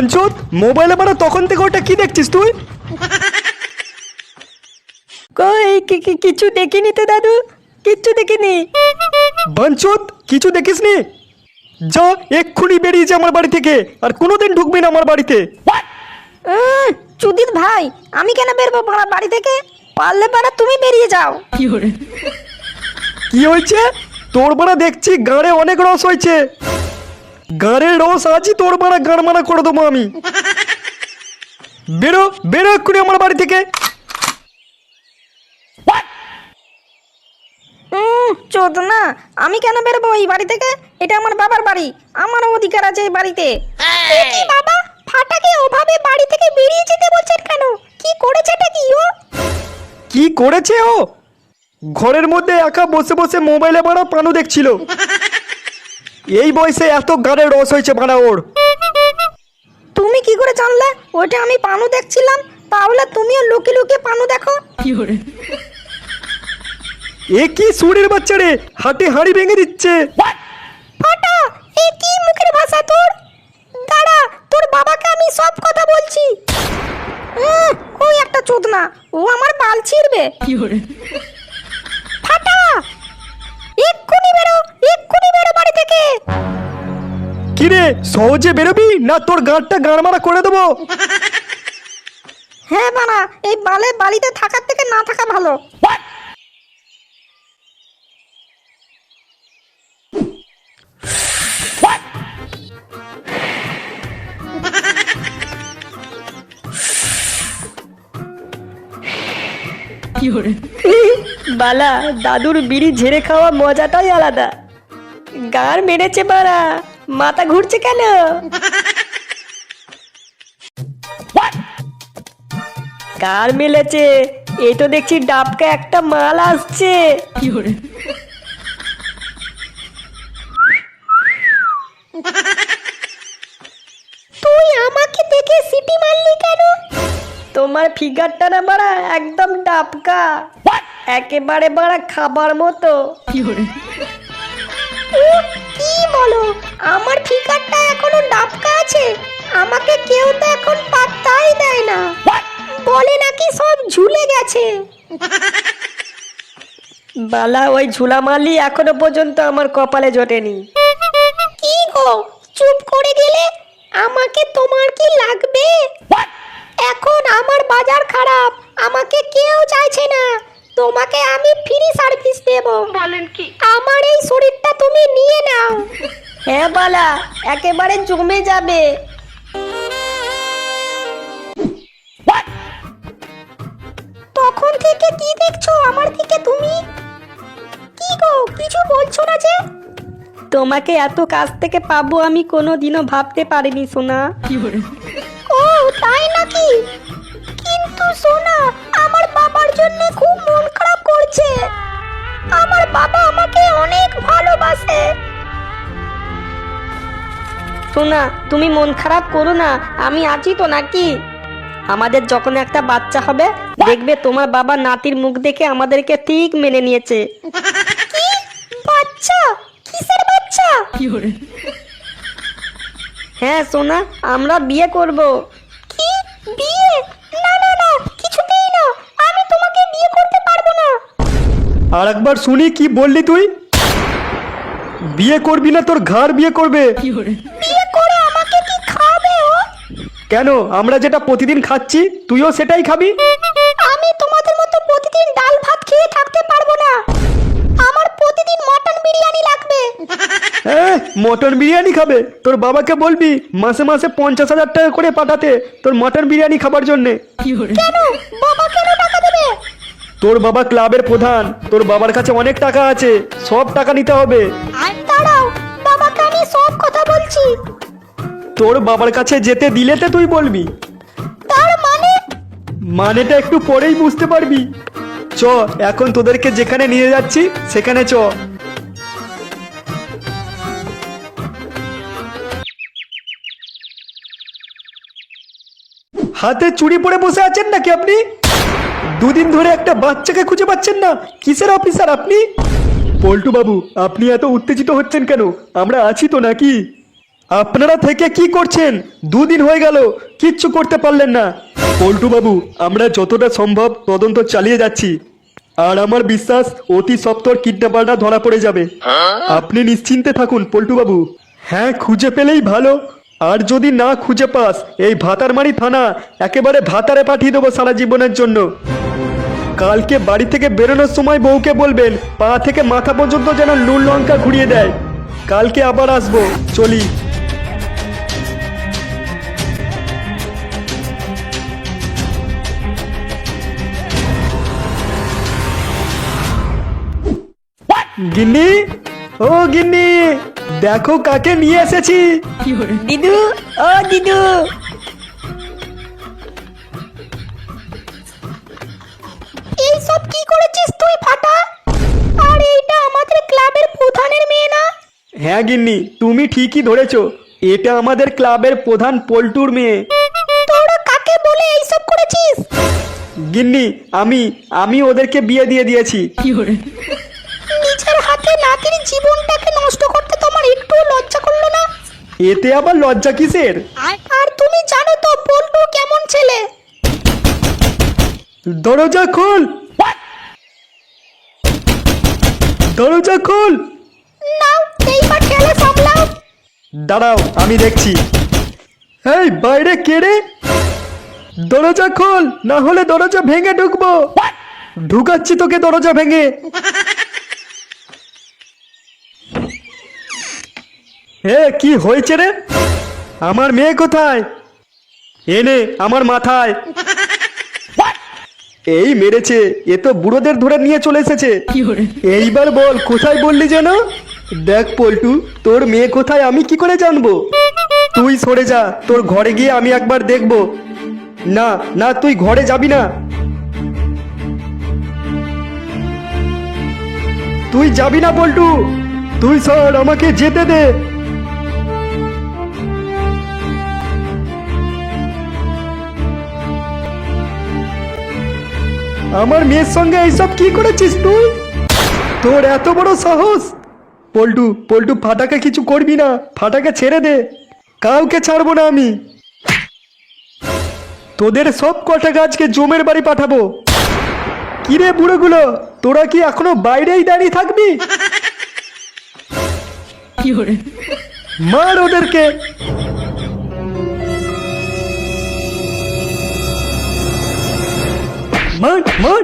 বাঞ্চত মোবাইলে মানে তখন থেকে ওটা কি দেখছিস তুই? কই কি- কি- কিছু দেখিনি তো দাদু কিচ্ছু দেখিনি। বাঞ্চত কিছু দেখিসনি? যা এক্ষুনি বেরিয়ে যা আমার বাড়ি থেকে আর কোনোদিন ঢুকবি না আমার বাড়িতে। চুদিত ভাই আমি কেন বেরবো পাড়া বাড়ি থেকে? পারলে পারা তুমি বেরিয়ে যাও। কি হয়েছে? তোর বাড়া দেখছি গাঁড়ে অনেক রস হয়েছে। গাঁড়ের রস আজই তোর বাড়া মারা করে দেবো আমি বেরো বেরো এক্ষুনি আমার বাড়ি থেকে চোদ না আমি কেন বেরবো এই বাড়ি থেকে এটা আমার বাবার বাড়ি আমারও অধিকার আছে এই বাড়িতে কি বাবা ফাটাকে ওভাবে বাড়ি থেকে বেরিয়ে যেতে বলছেন কেন কি করেছেটা কি ও কি করেছে ও ঘরের মধ্যে একা বসে বসে মোবাইলে মারা পানু দেখছিল এই বয়সে এত গানের রস হয়েছে মারা ওর তুমি কি করে জানলে? ওইটা আমি পানু দেখছিলাম। তাহলে তুমিও লুকিয়ে লুকিয়ে পানু দেখো। এ কি সুরের বাচ্চা রে? হাটে হাঁড়ি ভেঙে দিচ্ছে। ফাটা এ কি মুখের ভাষা তোর? দাঁড়া তোর বাবাকে আমি সব কথা বলছি। ওই একটা চোদনা। ও আমার বাল ছিড়বে। ফাটা এক্ষুনি বেরো এক্ষুনি কি রে সহজে বেরোবি? না তোর গাঁটটা গাঁড় মারা করে দেবো। হ্যাঁ বানা এই বালে বাড়িতে থাকার থেকে না থাকা ভালো। বালা দাদুর বিড়ি ঝেড়ে খাওয়া মজাটাই আলাদা। গার মেরেছে বাড়া। মাথা ঘুরছে কেন? কার মেলেছে? এই তো দেখছি ডাবকা একটা মাল আসছে। তুই আমাকে দেখে সিটি মারলি কেন? তোমার ফিগারটা না বাড়া একদম ডাবকা। একেবারে বাড়া খাবার মতো। কি বলো? আমার ফিগারটা এখনও ডাবকা আছে। আমাকে কেউ তো এখন পাত্তাই দেয় না। বলে নাকি সব ঝুলে গেছে। বালা ওই ঝুলা মালি এখনও পর্যন্ত আমার কপালে জোটেনি। কি গো চুপ করে গেলে আমাকে তোমার কি লাগবে? এখন আমার বাজার খারাপ আমাকে কেউ চাইছে না। তোমাকে আমি ফ্রি সার্ভিস দেব। বলেন কি? আমার এই শরীরটা তুমি নিয়ে নাও। হ্যাঁ বালা একেবারে জমে যাবে। তখন থেকে কি দেখছ আমার দিকে তুমি? কি গো কিছু বলছো না যে? তোমাকে এত কাছ থেকে পাবো আমি কোনোদিনও ভাবতে পারিনি সোনা। ও তাই নাকি? কিন্তু সোনা আমার বাবার জন্য খুব সোনা তুমি মন খারাপ করো না আমি আছি তো নাকি? আমাদের যখন একটা বাচ্চা হবে দেখবে তোমার বাবা নাতির মুখ দেখে আমাদেরকে ঠিক মেনে নিয়েছে। বাচ্চা? কিসের বাচ্চা? হ্যাঁ সোনা আমরা বিয়ে করব। কি? বিয়ে? না না না কিছুতেই না। আমি তোমাকে বিয়ে করতে পারব না। আর একবার শুনি কি বললি তুই? বিয়ে করবি না তোর ঘর বিয়ে করবে বিয়ে করে আমাকে কি খাবে ও কেন? আমরা যেটা প্রতিদিন খাচ্ছি তুইও সেটাই খাবি? আমি তোমাদের মতো প্রতিদিন ডাল ভাত খেয়ে থাকতে পারব না। আমার প্রতিদিন মটন বিরিয়ানি লাগবে। হ্যাঁ মটন বিরিয়ানি খাবে? তোর বাবাকে বলবি মাসে মাসে পঞ্চাশ হাজার টাকা করে পাঠাতে তোর মটন বিরিয়ানি খাবার জন্যে। কেন? বাবা কেন টাকা দেবে? তোর বাবা ক্লাবের প্রধান তোর বাবার কাছে অনেক টাকা আছে সব টাকা নিতে হবে। আর দাঁড়াও বাবাকে আমি সব তোর বাবার কাছে যেতে দিলেতে তুই বলবি। তার মানে? মানেটা একটু পরেই বুঝতে পারবি। চ এখন তোদেরকে যেখানে নিয়ে যাচ্ছি সেখানে চ। হাতে চুড়ি পরে বসে আছেন নাকি আপনি? দুদিন ধরে একটা বাচ্চাকে খুঁজে পাচ্ছেন না। কিসের অফিসার আপনি? পল্টু বাবু আপনি এত উত্তেজিত হচ্ছেন কেন? আমরা আছি তো নাকি? আপনারা থেকে কি করছেন? দুদিন হয়ে গেল, কিচ্ছু করতে পারলেন না। পল্টু বাবু আমরা যতটা সম্ভব তদন্ত চালিয়ে যাচ্ছি। আর আমার বিশ্বাস, অতি সপ্তর কিডন্যাপারটা ধরা পড়ে যাবে। আপনি নিশ্চিন্তে থাকুন পল্টু বাবু হ্যাঁ খুঁজে পেলেই ভালো। আর যদি না খুঁজে পাস, এই ভাতারমারি থানা একেবারে ভাতারে পাঠিয়ে দেবো সারা জীবনের জন্য। কালকে বাড়ি থেকে বেরোনোর সময় বউকে বলবেন, পা থেকে মাথা পর্যন্ত যেন নুন লঙ্কা ঘুরিয়ে দেয়। কালকে আবার আসব, চলি। গিন্নি? ও গিন্নি দেখো কাকে নিয়ে এসেছি। দিদু ও দিদু। এই সব কি করেছিস তুই ফাটা? আর এইটা আমাদের ক্লাবের প্রধানের মেয়ে না? হ্যাঁ গিন্নি তুমি ঠিকই ধরেছো। এটা আমাদের ক্লাবের প্রধান পল্টুর মেয়ে। তোরা কাকে বলে এইসব করেছিস? গিন্নি আমি আমি ওদেরকে বিয়ে দিয়ে দিয়েছি। নিজের নাতির জীবনটাকে নষ্ট করতে তোমার একটু লজ্জা করল না। এতে আবার লজ্জা কিসের? আর তুমি জানো তো পল্টু কেমন ছেলে? দরজা খোল। দরজা খোল। নাও এইবার ঠেলে সামলাও। দাঁড়াও আমি দেখছি। এই বাইরে কে রে? দরজা খোল না হলে দরজা ভেঙে ঢুকবো। ঢুকাচ্ছি তোকে দরজা ভেঙে। এ কি হয়েছে রে? আমার মেয়ে কোথায়? এনে আমার মাথায়। এই মেরেছে এ তো বুড়োদের ধরে নিয়ে চলে এসেছে। এইবার বল কোথায় বললি যেন? দেখ পল্টু তোর মেয়ে কোথায় আমি কি করে জানব? তুই সরে যা তোর ঘরে গিয়ে আমি একবার দেখব। না না তুই ঘরে যাবি না। তুই যাবি না পল্টু। তুই সর আমাকে যেতে দে। আমার মেয়ের সঙ্গে এইসব কি করেছিস তুই? তোর এত বড় সাহস! পল্টু পল্টু ফাটাকে কিছু করবি না। ফাটাকে ছেড়ে দে। কাউকে ছাড়বো না আমি। তোদের সব কটা গাছকে জমের বাড়ি পাঠাবো। কিরে বুড়োগুলো তোরা কি এখনও বাইরেই দাঁড়িয়ে থাকবি? মার ওদেরকে। মার মার